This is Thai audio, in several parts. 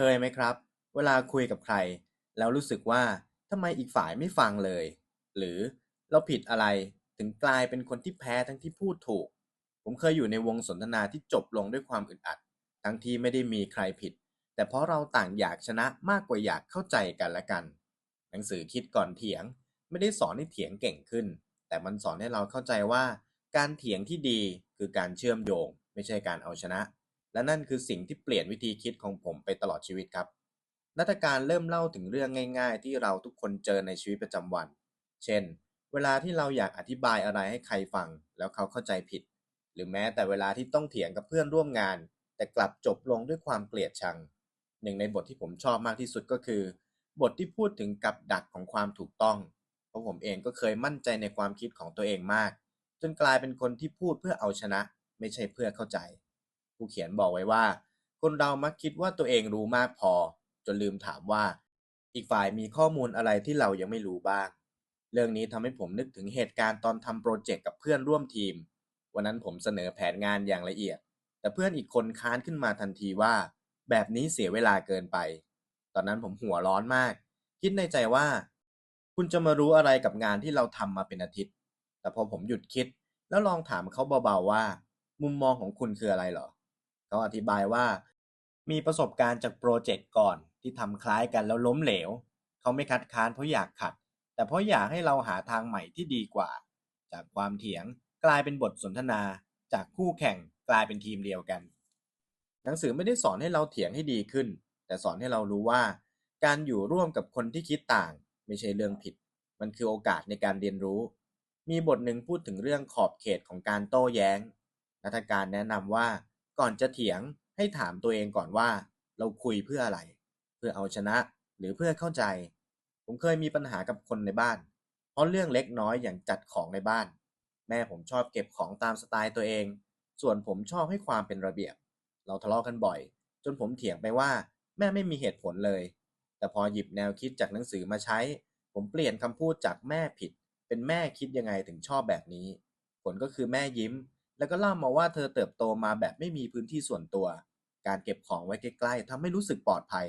เคยไหมครับ เวลาคุยกับใคร แล้วรู้สึกว่าทำไมอีกฝ่ายไม่ฟังเลย หรือเราผิดอะไรถึงกลายเป็นคนที่แพ้ทั้งที่พูดถูก ผมเคยอยู่ในวงสนทนาที่จบลงด้วยความอึดอัด ทั้งที่ไม่ได้มีใครผิด แต่เพราะเราต่างอยากชนะมากกว่าอยากเข้าใจกันและกัน หนังสือคิดก่อนเถียง ไม่ได้สอนให้เถียงเก่งขึ้น แต่มันสอนให้เราเข้าใจว่า การเถียงที่ดีคือการเชื่อมโยง ไม่ใช่การเอาชนะ และนั่นคือสิ่งที่เปลี่ยนวิธีคิดของผมไปตลอดชีวิตครับนัตการเริ่มเล่าถึงเรื่องง่าย ๆ ที่เราทุกคนเจอในชีวิตประจำวัน เช่น เวลาที่เราอยากอธิบายอะไรให้ใครฟัง แล้วเขาเข้าใจผิด หรือแม้แต่เวลาที่ต้องเถียงกับเพื่อนร่วมงาน แต่กลับจบลงด้วยความเกลียดชัง หนึ่งในบทที่ผมชอบมากที่สุดก็คือ บทที่พูดถึงกับดักของความถูกต้อง เพราะผมเองก็เคยมั่นใจในความคิดของตัวเองมาก จนกลายเป็นคนที่พูดเพื่อเอาชนะ ไม่ใช่เพื่อเข้าใจ ผู้เขียนบอกไว้ว่า คนเรามักคิดว่าตัวเองรู้มากพอ จนลืมถามว่า อีกฝ่ายมีข้อมูลอะไรที่เรายังไม่รู้บ้าง เรื่องนี้ทำให้ผมนึกถึงเหตุการณ์ตอนทำโปรเจกต์กับเพื่อนร่วมทีม วันนั้นผมเสนอแผนงานอย่างละเอียด แต่เพื่อนอีกคนค้านขึ้นมาทันทีว่า แบบนี้เสียเวลาเกินไป ตอนนั้นผมหัวร้อนมาก คิดในใจว่า คุณจะมารู้อะไรกับงานที่เราทำมาเป็นอาทิตย์ แต่พอผมหยุดคิดแล้วลองถามเขาเบาๆว่า มุมมองของคุณคืออะไรหรอ เขาอธิบายว่า มีประสบการณ์จากโปรเจกต์ก่อนที่ทำคล้ายกันแล้วล้มเหลว เขาไม่คัดค้านเพราะอยากขัด แต่เพราะอยากให้เราหาทางใหม่ที่ดีกว่า จากความเถียงกลายเป็นบทสนทนา จากคู่แข่งกลายเป็นทีมเดียวกัน หนังสือไม่ได้สอนให้เราเถียงให้ดีขึ้น แต่สอนให้เรารู้ว่า การอยู่ร่วมกับคนที่คิดต่าง ไม่ใช่เรื่องผิด มันคือโอกาสในการเรียนรู้ มีบทหนึ่งพูดถึงเรื่องขอบเขตของการโต้แย้งนักการแนะนำว่า ก่อนจะเถียงให้ถามตัวเองก่อนว่า เราคุยเพื่ออะไร เพื่อเอาชนะหรือเพื่อเข้าใจ ผมเคยมีปัญหากับคนในบ้าน เพราะเรื่องเล็กน้อยอย่างจัดของในบ้าน แม่ผมชอบเก็บของตามสไตล์ตัวเอง ส่วนผมชอบให้ความเป็นระเบียบ เราทะเลาะกันบ่อย จนผมเถียงไปว่า แม่ไม่มีเหตุผลเลย แต่พอหยิบแนวคิดจากหนังสือมาใช้ ผมเปลี่ยนคำพูดจากแม่ผิด เป็นแม่คิดยังไงถึงชอบแบบนี้ ผลก็คือแม่ยิ้ม แล้วก็เล่ามาว่าเธอเติบโตมาแบบไม่มีพื้นที่ส่วนตัว การเก็บของไว้ใกล้ๆทำให้รู้สึกปลอดภัย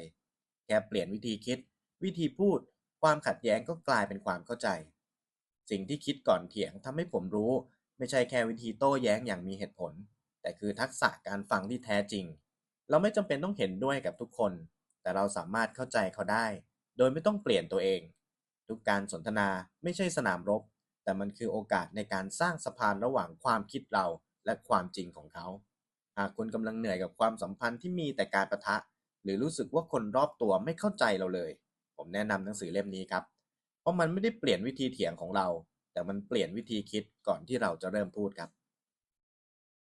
แค่เปลี่ยนวิธีคิด วิธีพูด ความขัดแย้งก็กลายเป็นความเข้าใจ สิ่งที่คิดก่อนเถียงทำให้ผมรู้ ไม่ใช่แค่วิธีโต้แย้งอย่างมีเหตุผล แต่คือทักษะการฟังที่แท้จริง เราไม่จำเป็นต้องเห็นด้วยกับทุกคน แต่เราสามารถเข้าใจเขาได้ โดยไม่ต้องเปลี่ยนตัวเอง ทุกการสนทนาไม่ใช่สนามรบ แต่มันคือโอกาสในการสร้างสะพานระหว่างความคิดเราและความจริงของเขา หากคุณกำลังเหนื่อยกับความสัมพันธ์ที่มีแต่การประทะ หรือรู้สึกว่าคนรอบตัวไม่เข้าใจเราเลย ผมแนะนำหนังสือเล่มนี้ครับ เพราะมันไม่ได้เปลี่ยนวิธีเถียงของเรา แต่มันเปลี่ยนวิธีคิดก่อนที่เราจะเริ่มพูดครับ